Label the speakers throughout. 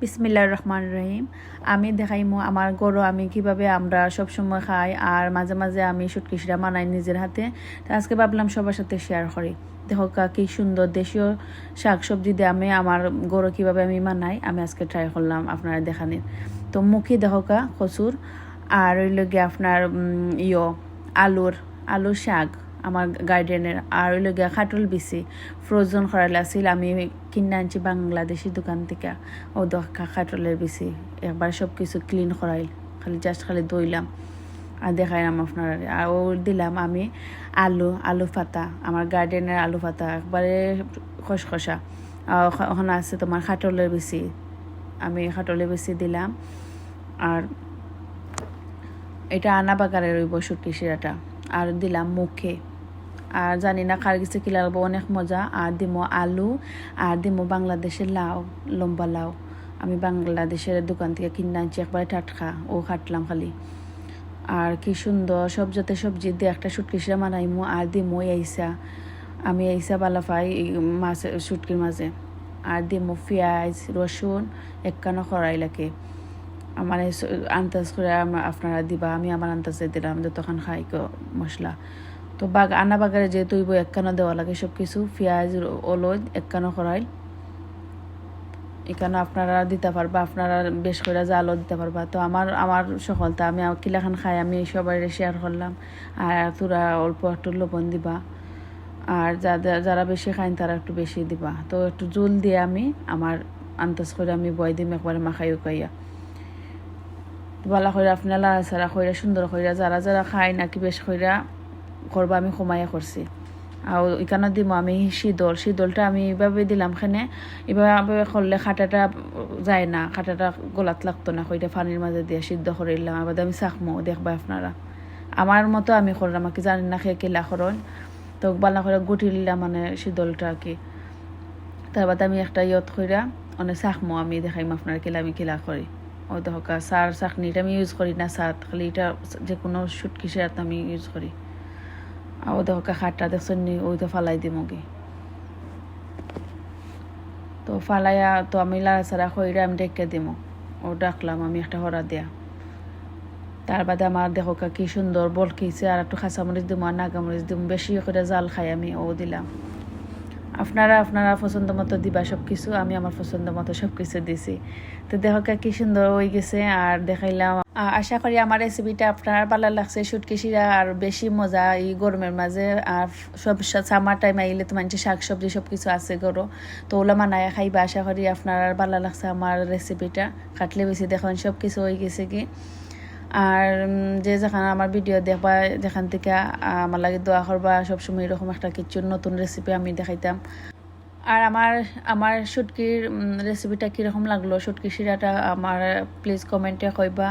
Speaker 1: বিসমিল্লাহ রহমান রহিম। আমি দেখাইমু আমার গরু আমি কীভাবে আমরা সব সময় খাই আর মাঝে মাঝে আমি সুটকিসরা মানাই নিজের হাতে। তো আজকে ভাবলাম সবার সাথে শেয়ার করি। দেখো কা সুন্দর দেশীয় শাক সবজি দিয়ে আমি আমার গরু কীভাবে আমি মানাই আমি আজকে ট্রাই করলাম আপনারা দেখানির। তো মুখি দেখো কা কচুর আর ওই লগে আপনার ইয়ো, আলুর আলুর শাক, আমার গার্ডেনের আর ওই লগে খাটল বিচি ফ্রোজন করাইল আছিল আমি কিনে আনছি বাংলাদেশি দোকান থেকে ও দোকা খাটলের বিচি একবার সব কিছু ক্লিন করাইল, খালি জাস্ট খালি দইলাম আর দেখাইলাম আপনার আর ও দিলাম আমি আলু আলু পাতা, আমার গার্ডেনের আলু পাতা, একবারে খসখসা। ওখানে আছে তোমার খাটলের বিচি আমি খাটলের বিচি দিলাম। আর এটা আনা বাগারের ওই বসুটি শিরাটা। আর দিলাম মুখে। আর জানি না কার কিছু কি লাগবো, অনেক মজা। আর দিমো আলু, আর দিমো বাংলাদেশের লাউ, লম্বা লাউ। আমি বাংলাদেশের দোকান থেকে কিনে আনছি একবারে টাটকা, ও কাটলাম খালি। আর কি সুন্দর, সব যাতে সবজি দিয়ে একটা সুটকিসা বানাইমু, আর দিমো আইসা। আমি আইসা বালা পাই মাছ সুটকির মাঝে। আর দিমো পেঁয়াজ, রসুন একখানো খরাই লাগে। আমার আন্দাজ করে আপনারা দিবা, আমি আমার আন্দাজে দিলাম যতক্ষণ খাই মশলা। তো বাগ, আনা বাগারে যেহেতু ইব একখানো দেওয়া লাগে সব কিছু পেঁয়াজ অলদ একখানো করাই এখানে আপনারা দিতে পারবা, আপনারা বেশ করে জালও দিতে পারবা। তো আমার আমার সকলটা আমি কিলাখান খাই, আমি সবাই শেয়ার করলাম। আর তোরা অল্প একটু লবণ দিবা। আর যাদের, যারা বেশি খাইন, তারা একটু বেশি দিবা। তো একটু জল দিয়ে আমি আমার আন্দাজ করে আমি বয় দিম, একবারে মাখাই উকাইয়া বালা করে আপনার লাড়া ছাড়া খৈরা সুন্দর খৈরা যারা যারা খায় নাকি বেশ খৈরা করবা, আমি কমাইয়া করছি আর এখানে দিব আমি শীতল, শীতলটা আমি এইভাবে দিলাম খানে এভাবে করলে খাটাটা যায় না, খাটাটা গোলাত লাগতো না খৈটা পানির মাঝে দিয়ে সিদ্ধ করে দিলাম। আবার আমি চাকমো, দেখবা আপনারা। আমার মতো আমি করলাম আমাকে জানি না খেয়ে কিলা করন তো বালা করে গুটি নিলাম মানে শীতলটা আর কি। তারপর আমি একটা ইয়ত কইরা অনেক চাকমো আমি দেখাইম আপনার কিলা, আমি কিলা করি। ও দেখা সার, চাকনিটা আমি ইউজ করি না সার খালি এটা যে কোনো সুটকিসে আমি ইউজ করি। ও দেখে খাটটা দেখছেন ওই তো ফালাই দিমগে তো ফালাইয়া তো আমি লাড়া ছাড়া খইরা আমি ডেকে দিম। ও ডাকলাম, আমি একটা হরা দিয়া। তার বাদে আমার দেখো কা সুন্দর বল খেয়েছে, আর একটু খাঁচামরিচ দিম, আর নাগামরিচ দিম, বেশি করে জাল খাই আমি, ও দিলাম। আপনারা আপনারা পছন্দ মতো দিবা সব কিছু আমি আমার পছন্দ মতো সব কিছু দিছি। তো দেখো কা সুন্দর হয়ে গেছে, আর দেখাইলাম। আশা করি আমার রেসিপিটা আপনার ভালো লাগছে সুটকেশিরা আর বেশি মজা এই গরমের মাঝে। আর সব সামার টাইম আইলে তো মানুষের শাক সবজি সব কিছু আছে গরো। তো ওলা মানায় খাইবা, আশা করি আপনার ভালো লাগছে আমার রেসিপিটা কাটলে বেশি দেখুন সব কিছু হয়ে গেছে কি। আর যে যেখানে আমার ভিডিও দেখবা, যেখান থেকে আমার লাগে দোয়া করবা, সবসময় এরকম একটা কিছু নতুন রেসিপি আমি দেখাইতাম। আর আমার আমার শুটকির রেসিপিটা কীরকম লাগল? শুটকির শিরাটা আমার প্লিজ কমেন্টে কইবা।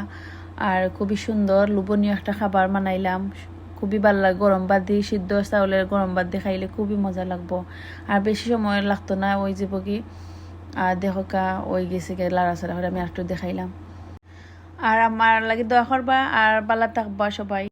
Speaker 1: আর খুবই সুন্দর, লোভনীয় একটা খাবার বানাইলাম। খুবই ভালো লাগে, গরম ভাত দিয়ে সিদ্ধ চাউলের গরম ভাত দিয়ে খাইলে খুবই মজা লাগবো। আর বেশি সময় লাগতো না, ওই যে বকি আর দেখকা ওই গেছে লাড়া ছাড়া করে আমি একটু দেখাইলাম। আর আমার লাগে দোয়া করবা আর বালা থাকবা সবাই।